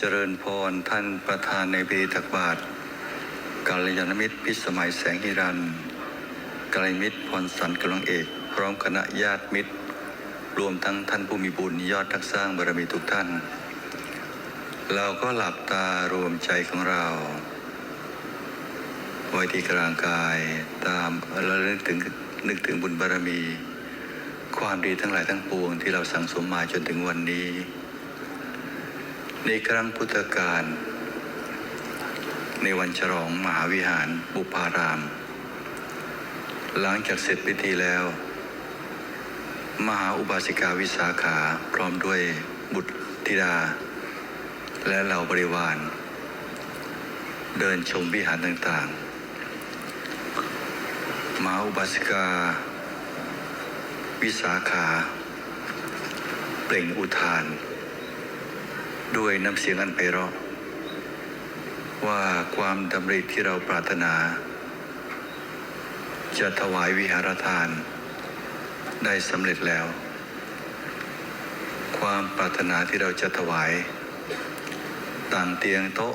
เจริญพรท่านประธานในพิธีตักบาตรกัลยาณมิตรพิสมัยแสงฮิรันกัลยมิตรพรสันกำลังเอก พร้อมคณะญาติมิตร รวมทั้งท่านผู้มีบุญยอดทักสร้างบารมีทุกท่าน เราก็หลับตารวมใจของเราไว้ที่กลางกายตามแล้วนึกถึงนึกถึงบุญบารมี ความดีทั้งหลายทั้งปวงที่เราสั่งสมมาจนถึงวันนี้ ในครั้งพุทธกาลในวันฉลองมหาวิหารบุพาราม หลังจากเสร็จพิธีแล้ว มหาอุบาสิกาวิสาขาพร้อมด้วยบุตรธิดา และเหล่าบริวาร เดินชมวิหารต่างๆ มหาอุบาสิกา วิสาขา เปล่งอุทาน ด้วยน้ำเสียงอันไพเราะว่าความดำริที่เราปรารถนา จะถวายวิหารทาน ได้สำเร็จแล้ว ความปรารถนาที่เราจะถวาย ต่างเตียงโต๊ะ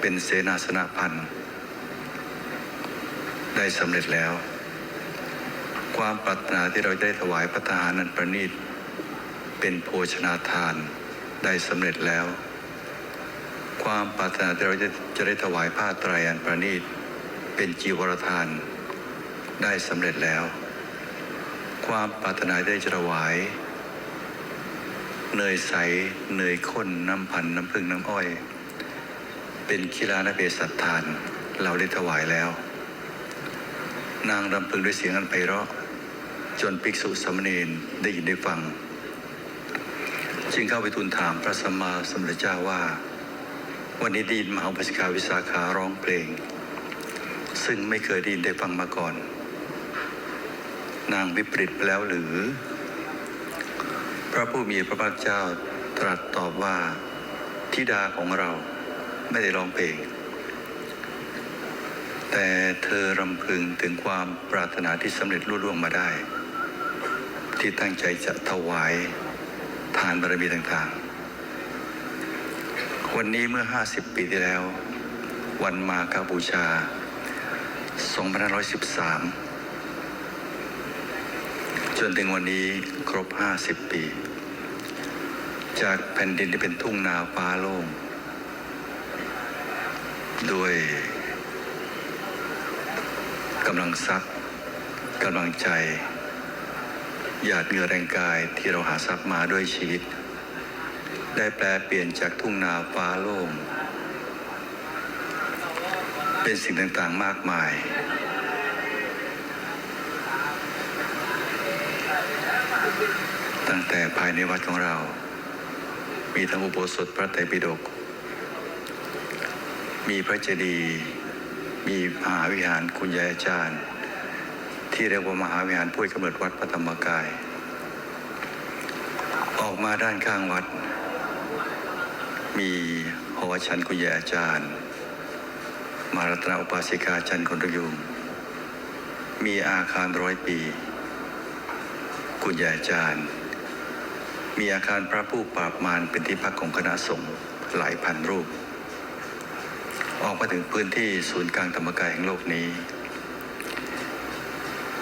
เป็นเสนาสนะพันธ์ได้สำเร็จแล้ว ความปรารถนาที่เราได้ถวายพระทหารนันประณีตเป็นโภชนาทาน ได้สำเร็จแล้ว ความปรารถนาที่เราจะจะได้ถวายผ้าไตรอันประณีตเป็นจีวรทาน ได้สำเร็จแล้ว ความปรารถนาได้จะถวายเนยใสเนยข้นน้ำพันน้ำผึ้งน้ำอ้อย เป็นกีฬานเภสัชทาน เราได้ถวายแล้ว นางรำพึงด้วยเสียงอันไพเราะ จนภิกษุสามเณรได้ยินได้ฟัง จึงเข้าไปทูลถามพระสัมมาสัมพุทธเจ้าว่า วันนี้ดยินมหาอุปสกาวิสาขาร้องเพลง ซึ่งไม่เคยได้ยินได้ฟังมาก่อน นางวิปริตแล้วหรือ พระผู้มีพระภาคเจ้าตรัสตอบว่าธิดาของเราไม่ได้ร้องเพลง แต่เธอรำพึงถึงความปรารถนาที่สำเร็จรุ่ล่วงมาได้ ที่ตั้งใจจะถวาย ทานบารมีต่างๆ วันนี้เมื่อ 50 ปีที่แล้ว วันมาคบูชา 2513 จนถึงวันนี้ครบ 50 ปี จากแผ่นดินที่เป็นทุ่งนาฟ้าโล่งด้วยกำลังทรัพย์กำลังใจ หยาดเหงื่อแรงกายที่เราหาทรัพย์มาด้วยชีวิต ได้แปลเปลี่ยนจากทุ่งนาฟ้าโล่งเป็นสิ่งต่างๆมากมาย ตั้งแต่ภายในวัดของเรา มีทั้งอุโบสถพระไตรปิฎกมีพระเจดีย์มีมหาวิหารคุณยายอาจารย์ ที่เรียกว่ามหาวิหารพุ้ยกำเนิดวัดพระธรรมกาย ออกมาด้านข้างวัด มีหอชันคุณยายอาจารย์ มารัตนาอุปาสิกาจันทร์คนรยุงมีอาคารร้อยปี คุณยายอาจารย์ มีอาคารพระผู้ปราบมารเป็นที่พักของคณะสงฆ์หลายพันรูป ออกมาถึงพื้นที่ศูนย์กลางธรรมกายแห่งโลกนี้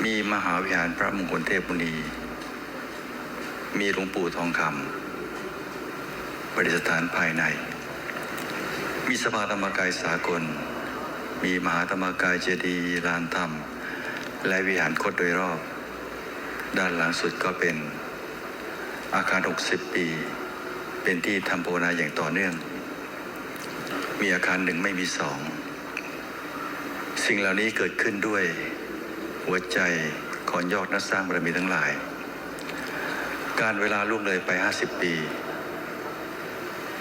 มีมหาวิหารพระมงคลเทพมุนี มีหลวงปู่ทองคำประดิษฐานภายใน มีสภาธรรมกายสากล มีมหาธรรมกายเจดีย์ลานธรรม และวิหารคดโดยรอบ ด้านหลังสุดก็เป็นอาคาร 60 ปี เป็นที่ทำภาวนาอย่างต่อเนื่อง มีอาคารหนึ่งไม่มีสอง สิ่งเหล่านี้เกิดขึ้นด้วย หัวใจของยอดนักสร้างบารมีทั้งหลาย การเวลาล่วงเลยไป 50 ปี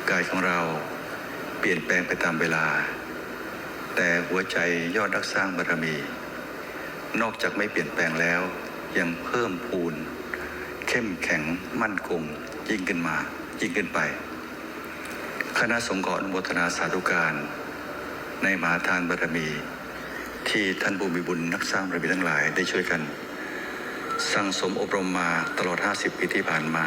กายของเราเปลี่ยนแปลงไปตามเวลา แต่หัวใจยอดนักสร้างบารมี นอกจากไม่เปลี่ยนแปลงแล้ว ยังเพิ่มพูน เข้มแข็งมั่นคงยิ่งขึ้นมายิ่งขึ้นไป คณะสงฆ์ออนุโมทนาสาธุการ ในมหาทานบารมี ที่ท่านผู้มีบุญนักสร้างรารมีทั้งหลายได้ช่วยกัน สั่งสมอบรมมาตลอด 50 ปีที่ผ่านมา